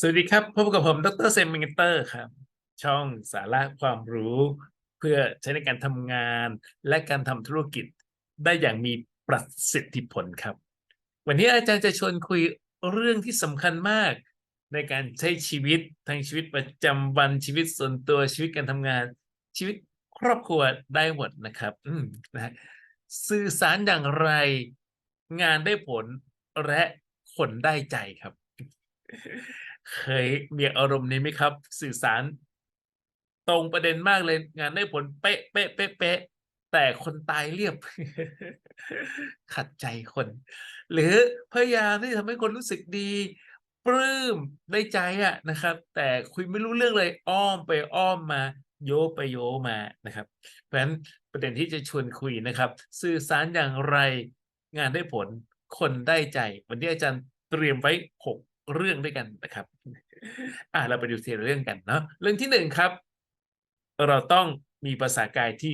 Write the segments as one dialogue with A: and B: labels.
A: สวัสดีครับพบกับผมดรเซมิงเตอร์ครับ ช่องสาระความรู้เพื่อใช้ในการทำงานและการทำธุรกิจได้อย่างมีประสิทธิผลครับ วันนี้อาจารย์จะชวนคุยเรื่องที่สำคัญมาก ในการใช้ชีวิตทั้งชีวิตประจำวันชีวิตส่วนตัวชีวิตการทำงาน ชีวิตครอบครัวได้หมดนะครับ อืมนะสื่อสารอย่างไรงานได้ผลและคนได้ใจครับ เคยมีอารมณ์นี้ไหมครับ สื่อสาร ตรงประเด็นมากเลยงานได้ผลเป๊ะเป๊ะเป๊ะเป๊ะแต่คนตายเรียบ ขัดใจคน หรือพยายามที่ทำให้คนรู้สึกดีปลื้มได้ใจอะนะครับ แต่คุยไม่รู้เรื่องเลยอ้อมไปอ้อมมา โยไปโยมานะครับ เพราะฉะนั้นประเด็นที่จะชวนคุยนะครับ สื่อสารอย่างไรงานได้ผลคนได้ใจ วันนี้อาจารย์เตรียมไว้หก เรื่องด้วยกันนะครับ อ่าเราไปดูทีละเรื่องกันเนาะเรื่องที่หนึ่งครับ เราต้องมีภาษากายที่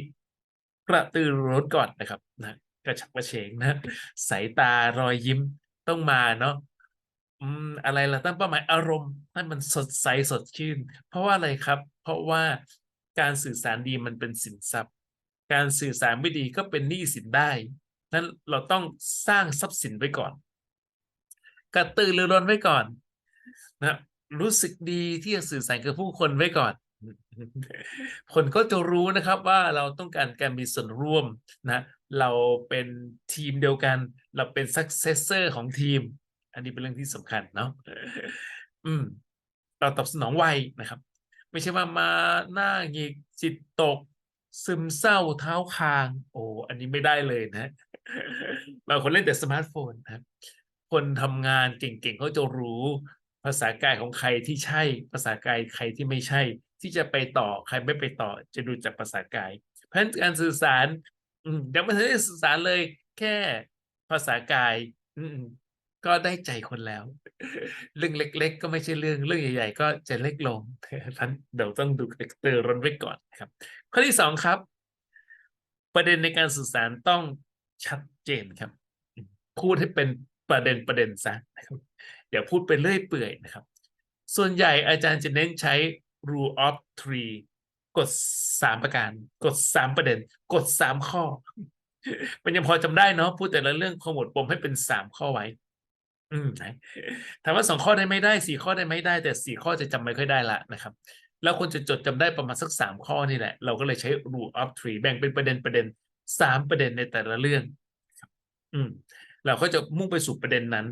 A: กระตือรือร้นก่อนนะครับนะกระฉับกระเฉงนะสายตารอยยิ้มต้องมาเนาะอืมอะไรล่ะตั้งเป้าหมายอารมณ์ให้มันสดใสสดชื่น เพราะว่าอะไรครับ เพราะว่าการสื่อสารดีมันเป็นสินทรัพย์ การสื่อสารไม่ดีก็เป็นหนี้สินได้นั้นเราต้องสร้างทรัพย์สินไว้ก่อน กระตือรือร้นไว้ก่อนนะรู้สึกดีที่จะสื่อสารกับผู้คนไว้ก่อน คนก็จะรู้นะครับว่าเราต้องการการมีส่วนร่วมนะ เราเป็นทีมเดียวกัน เราเป็น successor ของทีม อันนี้เป็นเรื่องที่สำคัญเนาะอืมเราตอบสนองไวนะครับ ไม่ใช่ว่ามาหน้าหงิกจิตตก ซึมเศร้าเท้าคาง โอ้อันนี้ไม่ได้เลยนะบางคนเล่นแต่สมาร์ทโฟนนะครับ คนทำงานเก่งๆเขาจะรู้ภาษากายของใครที่ใช่ ภาษากายใครที่ไม่ใช่ ที่จะไปต่อใครไม่ไปต่อ จะดูจากภาษากาย เพราะฉะนั้นการสื่อสารยังไม่ทันได้สื่อสารเลย แค่ภาษากาย อืก็ได้ใจคนแล้ว เรื่องเล็ก ๆ ก็ไม่ใช่เรื่องเรื่องใหญ่ ๆ ก็จะเล็กลงท่านเดี๋ยวต้องดูเตอร์รนไว้ก่อนครับ ข้อที่สองครับ ประเด็นในการสื่อสารต้องชัดเจนครับ พูดให้เป็น ประเด็นประเด็นซะนะครับเดี๋ยวพูดไปเรื่อยเปื่อยนะครับ ส่วนใหญ่อาจารย์จะเน้นใช้ rule of three กฎสามประการ กฎสามประเด็น กฎสามข้อ มันยังพอจำได้เนาะพูดแต่ละเรื่องขมวดปมให้เป็นสามข้อไว้ อืมถามว่าสองข้อได้ไม่ได้สี่ข้อได้ไม่ได้ แต่สี่ข้อจะจำไม่ค่อยได้ละนะครับแล้วคนจะจดจำได้ประมาณสักสามข้อนี่แหละ เราก็เลยใช้ rule of three แบ่งเป็นประเด็นประเด็นสามประเด็นในแต่ละเรื่อง อืม เราก็จะมุ่งไปสู่ประเด็นนั้น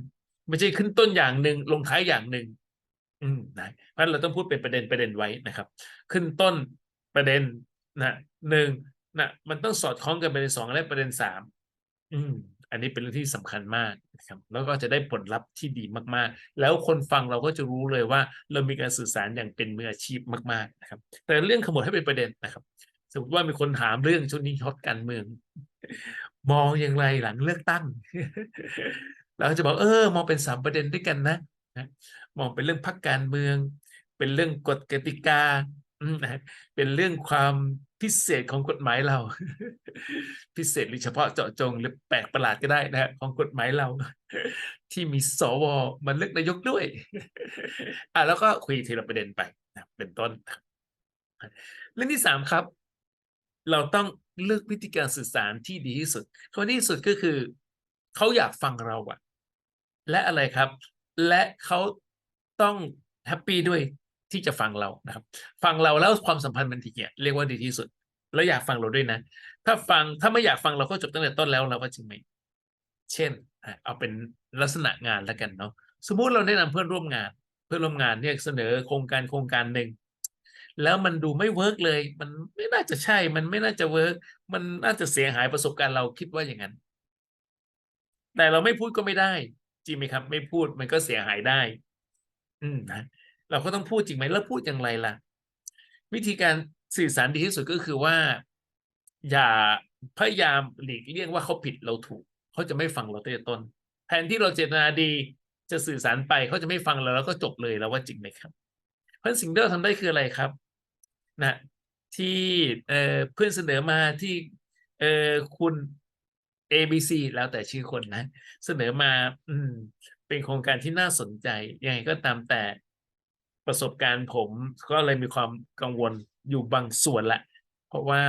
A: ไม่ใช่ขึ้นต้นอย่างหนึ่งลงท้ายอย่างหนึ่งอืมนะเพราะเราต้องพูดเป็นประเด็นประเด็นไว้นะครับ ขึ้นต้นประเด็นนะหนึ่งนะมันต้องสอดคล้องกันประเด็นสองและประเด็นสามอืม อันนี้เป็นเรื่องที่สำคัญมากนะครับ แล้วก็จะได้ผลลัพธ์ที่ดีมากๆ แล้วคนฟังเราก็จะรู้เลยว่า เรามีการสื่อสารอย่างเป็นมืออาชีพมาก ๆ นะครับ แต่เรื่องขมวดให้เป็นประเด็นนะครับ สมมติว่ามีคนถามเรื่องช่วงนี้ฮอตการเมือง มองอย่างไรหลังเลือกตั้ง เราจะบอกเออ มองเป็นสามประเด็นด้วยกันนะมองเป็นเรื่องพักการเมือง เป็นเรื่องกฎกติกาเป็นเรื่องความพิเศษของกฎหมายเรา พิเศษหรือเฉพาะเจาะจงหรือแปลกประหลาดก็ได้นะฮะของกฎหมายเรา ที่มีสวมันเลือกนายกด้วย อะแล้วก็คุยทีละประเด็นไปนะเป็นต้น เรื่องที่สามครับ เราต้องเลือกวิธีการสื่อสารที่ดีที่สุดข้อที่สุดก็คือ เขาอยากฟังเราอะและอะไรครับ และเขาต้องแฮปปี้ด้วยที่จะฟังเรานะครับ ฟังเราแล้วความสัมพันธ์มันดีเนี่ยเรียกว่าดีที่สุด แล้วอยากฟังเราด้วยนะ ถ้าฟังถ้าไม่อยากฟังเราก็จบตั้งแต่ต้นแล้วเราว่าจริงไหมเช่น เอาเป็นลักษณะงานแล้วกันเนาะสมมุติเราแนะนำเพื่อนร่วมงาน เพื่อนร่วมงานเนี่ยเสนอโครงการโครงการหนึ่ง แล้วมันดูไม่เวิร์กเลย มันไม่น่าจะใช่ มันไม่น่าจะเวิร์กมันน่าจะเสียหายประสบการณ์เราคิดว่าอย่างนั้น แต่เราไม่พูดก็ไม่ได้จริงไหมครับ ไม่พูดมันก็เสียหายได้ อืมนะเราก็ต้องพูดจริงไหมแล้วพูดอย่างไรล่ะ วิธีการสื่อสารดีที่สุดก็คือว่า อย่าพยายามหลีกเลี่ยงว่าเขาผิดเราถูกเขาจะไม่ฟังเราตั้งแต่ต้น แทนที่เราเจตนาดีจะสื่อสารไปเขาจะไม่ฟังเราแล้วก็จบเลยแล้วว่าจริงไหมครับ เพราะสิ่งที่เราทำได้คืออะไรครับ นะที่เอ่อเพื่อนเสนอมาที่เอ่อคุณ A B C แล้วแต่ชื่อคนนะ เสนอมา อืม เป็นโครงการที่น่าสนใจยังไงก็ตามแต่ประสบการณ์ผมก็เลยมีความกังวลอยู่บางส่วนแหละเพราะว่า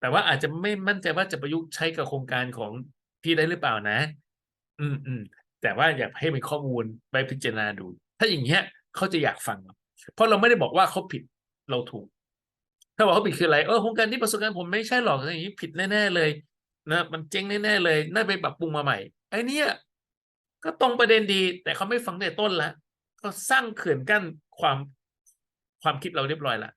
A: แต่ว่าอาจจะไม่มั่นใจว่าจะประยุกต์ใช้กับโครงการของพี่ได้หรือเปล่านะ อืมอืมแต่ว่าอยากให้มีข้อมูลไปพิจารณาดู ถ้าอย่างเงี้ยเขาจะอยากฟัง เพราะเราไม่ได้บอกว่าเขาผิด เราถูก ถ้าบอกเขาผิดคืออะไรเออโครงการที่ประสบการณ์ผมไม่ใช่หรอกอย่างนี้ผิดแน่ๆเลยนะมันเจ๊งแน่ๆเลยน่าไปปรับปรุงมาใหม่ไอ้นี่ก็ตรงประเด็นดี แต่เขาไม่ฟังแต่ต้นละก็สร้างเขื่อนกั้นความความคิดเราเรียบร้อยละ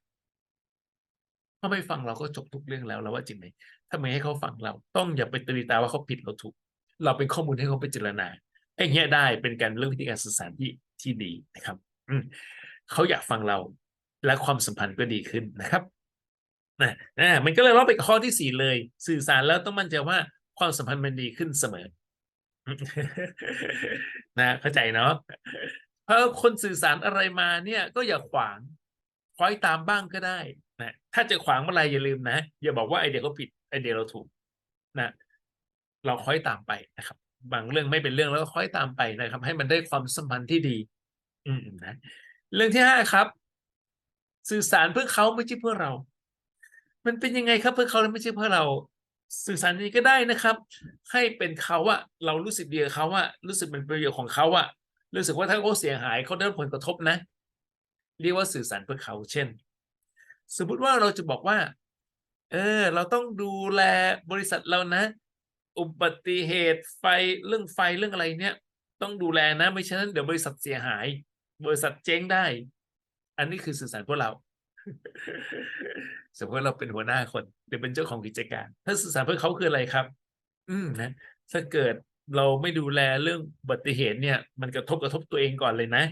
A: เขาไม่ฟังเราก็จบทุกเรื่องแล้วเราว่าจริงไหมทำไม่ให้เขาฟังเรา ต้องอย่าไปตีตาว่าเขาผิดเราถูก เราเป็นข้อมูลให้เขาไปเจรณาไอ้เงี้ยได้เป็นการเรื่องวิธีการสื่อสารที่ที่ดีนะครับ อืเขาอยากฟังเรา และความสัมพันธ์ก็ดีขึ้นนะครับนะนะมันก็เลยเราไปข้อที่สี่เลย สื่อสารแล้วต้องมั่นใจว่าความสัมพันธ์มันดีขึ้นเสมอ นะเข้าใจเนาะเพราะคนสื่อสารอะไรมาเนี่ย ก็อย่าขวางคอยตามบ้างก็ได้นะถ้าจะขวางเมื่อไรอย่าลืมนะอย่าบอกว่าไอเดียเขาผิดไอเดียเราถูก นะเราคอยตามไปนะครับ บางเรื่องไม่เป็นเรื่องแล้วก็คอยตามไปนะครับ ให้มันได้ความสัมพันธ์ที่ดี อืมนะเรื่องที่ห้าครับ สื่อสารเพื่อเขาไม่ใช่เพื่อเรา มันเป็นยังไงครับเพื่อเขาแล้วไม่ใช่เพื่อเรา สื่อสารนี้ก็ได้นะครับ ให้เป็นเขาอะเรารู้สึกดีกับเขาอะรู้สึกเป็นประโยชน์ของเขาอะรู้สึกว่าถ้าเขาเสียหายเขาได้รับผลกระทบนะ เรียกว่าสื่อสารเพื่อเขาเช่น สมมุติว่าเราจะบอกว่า เออ เราต้องดูแลบริษัทเรานะ อุบัติเหตุไฟเรื่องไฟเรื่องอะไรเนี่ย ต้องดูแลนะ ไม่ฉะนั้นเดี๋ยวบริษัทเสียหาย บริษัทเจ๊งได้ อันนี้คือสื่อสารพวกเรา สมมติเราเป็นหัวหน้าคนหรือเป็นเจ้าของกิจการ ถ้าสื่อสารเพื่อเขาคืออะไรครับ อืมนะ ถ้าเกิดเราไม่ดูแลเรื่องอุบัติเหตุเนี่ย มันกระทบกระทบตัวเองก่อนเลยนะ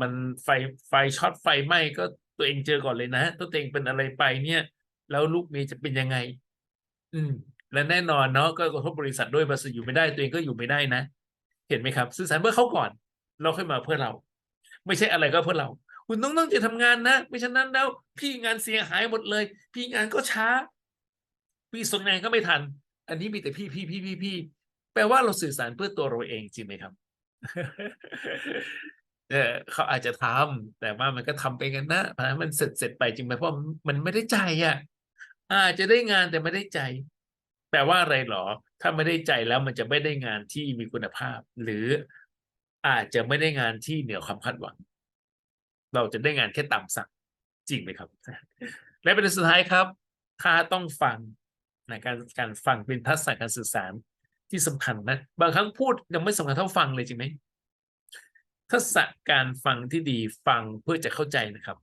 A: มันไฟไฟช็อตไฟไหม้ก็ตัวเองเจอก่อนเลยนะถ้าตัวเองเป็นอะไรไปเนี่ย แล้วลูกเมียจะเป็นยังไง อืม และแน่นอนเนาะก็กระทบบริษัทด้วยบริษัทอยู่ไม่ได้ตัวเองก็อยู่ไม่ได้นะ เห็นไหมครับ สื่อสารเพื่อเขาก่อน เราค่อยมาเพื่อเรา ไม่ใช่อะไรก็เพื่อเรา คุณต้องต้องจะทำงานนะไม่ฉะนั้นแล้ว พี่งานเสียหายหมดเลย พี่งานก็ช้า พี่ส่งงานก็ไม่ทัน อันนี้มีแต่พี่พี่พี่พี่พี่แปลว่าเราสื่อสารเพื่อตัวเราเองจริงไหมครับเออเขาอาจจะทำแต่ว่ามันก็ทำไปกันนะเพราะมันเสร็จเสร็จไปจริงไหมเพราะมันไม่ได้ใจอะอาจจะได้งานแต่ไม่ได้ใจ แปลว่าอะไรหรอ ถ้าไม่ได้ใจแล้วมันจะไม่ได้งานที่มีคุณภาพ หรืออาจจะไม่ได้งานที่เหนือความคาดหวัง เราจะได้งานแค่ต่ำสักจริงไหมครับ และประเด็นสุดท้ายครับ ถ้าต้องฟังนะการการฟังเป็นทักษะการสื่อสารที่สำคัญนะ บางครั้งพูดยังไม่สำคัญเท่าฟังเลยจริงไหมทักษะการฟังที่ดีฟังเพื่อจะเข้าใจนะครับ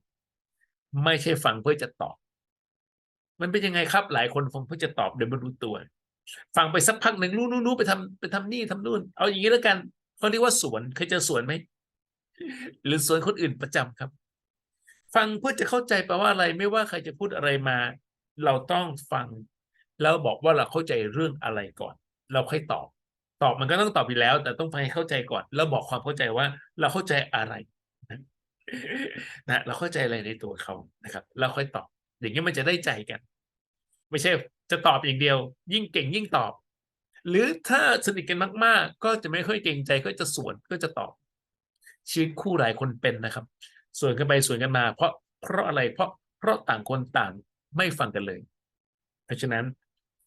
A: ไม่ใช่ฟังเพื่อจะตอบ มันเป็นยังไงครับ หลายคนฟังเพื่อจะตอบโดยไม่รู้ตัว ฟังไปสักพักหนึ่งรู้รู้รู้ไปทำไปทำนี่ทำนู่น เอาอย่างนี้แล้วกันเขาเรียกว่าสวนเคยเจอสวนไหม หรือสวนคนอื่นประจำครับ ฟังเพื่อจะเข้าใจแปลว่าอะไรไม่ว่าใครจะพูดอะไรมา เราต้องฟัง แล้วบอกว่าเราเข้าใจเรื่องอะไรก่อน เราค่อยตอบ ตอบมันก็ต้องตอบไปแล้ว แต่ต้องไปเข้าใจก่อน แล้วบอกความเข้าใจว่าเราเข้าใจอะไรนะเราเข้าใจอะไรในตัวเขานะครับแล้วค่อยตอบ อย่างนี้มันจะได้ใจกัน ไม่ใช่จะตอบอย่างเดียว ยิ่งเก่งยิ่งตอบ หรือถ้าสนิทกันมาก ๆ ก็จะไม่ค่อยเก่งใจก็จะสวนก็จะตอบ ชีวิตคู่หลายคนเป็นนะครับสวนกันไปสวนกันมา เพราะเพราะอะไรเพราะเพราะต่างคนต่างไม่ฟังกันเลย เพราะฉะนั้น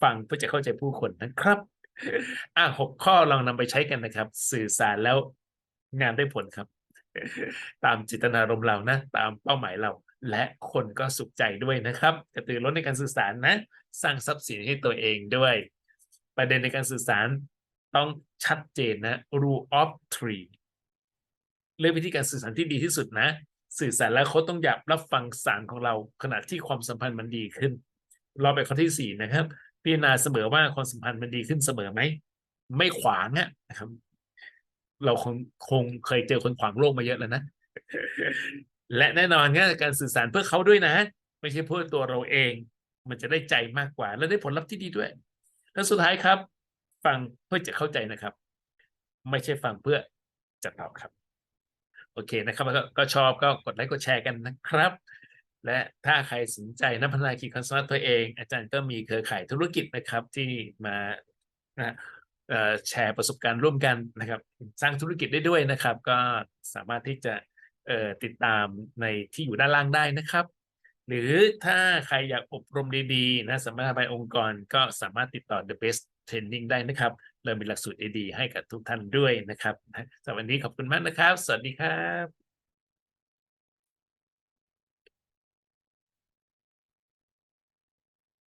A: ฟังเพื่อจะเข้าใจผู้คนนะครับ อะหกข้อลองนำไปใช้กันนะครับ สื่อสารแล้วงานได้ผลครับ ตามจิตนารมเรานะ ตามเป้าหมายเรา และคนก็สุขใจด้วยนะครับกระตือร้นในการสื่อสารนะ สร้างทรัพย์สินให้ตัวเองด้วย ประเด็นในการสื่อสารต้องชัดเจนนะ rule of three เรื่องวิธีการสื่อสารที่ดีที่สุดนะ สื่อสารแล้วเขาต้องอยากรับฟังสารของเราขณะที่ความสัมพันธ์มันดีขึ้น เราไปข้อที่สี่นะครับ พิจารณาเสมอว่าความสัมพันธ์มันดีขึ้นเสมอไหมไม่ขวางนะครับ เราคงคงเคยเจอคนขวางโลกมาเยอะแล้วนะ และแน่นอนเนี่ยการสื่อสารเพื่อเขาด้วยนะ ไม่ใช่เพื่อตัวเราเอง มันจะได้ใจมากกว่า และได้ผลลัพธ์ที่ดีด้วย และสุดท้ายครับ ฟังเพื่อจะเข้าใจนะครับ ไม่ใช่ฟังเพื่อจะตอบครับ โอเคนะครับก็ก็ชอบก็กดไลค์กดแชร์กันนะครับ และถ้าใครสนใจนักพัฒนาขีดคอนซัลท์ตัวเอง อาจารย์ก็มีเครือข่ายธุรกิจนะครับที่มาแชร์ประสบการณ์ร่วมกันนะครับ สร้างธุรกิจได้ด้วยนะครับ ก็สามารถที่จะติดตามในที่อยู่ด้านล่างได้นะครับ หรือถ้าใครอยากอบรมดีๆนะสำนักงานองค์กรก็สามารถติดต่อ The Best Training ได้นะครับ เรามีหลักสูตรดีๆให้กับทุกท่านด้วยนะครับสำหรับวันนี้ขอบคุณมากนะครับ สวัสดีครับ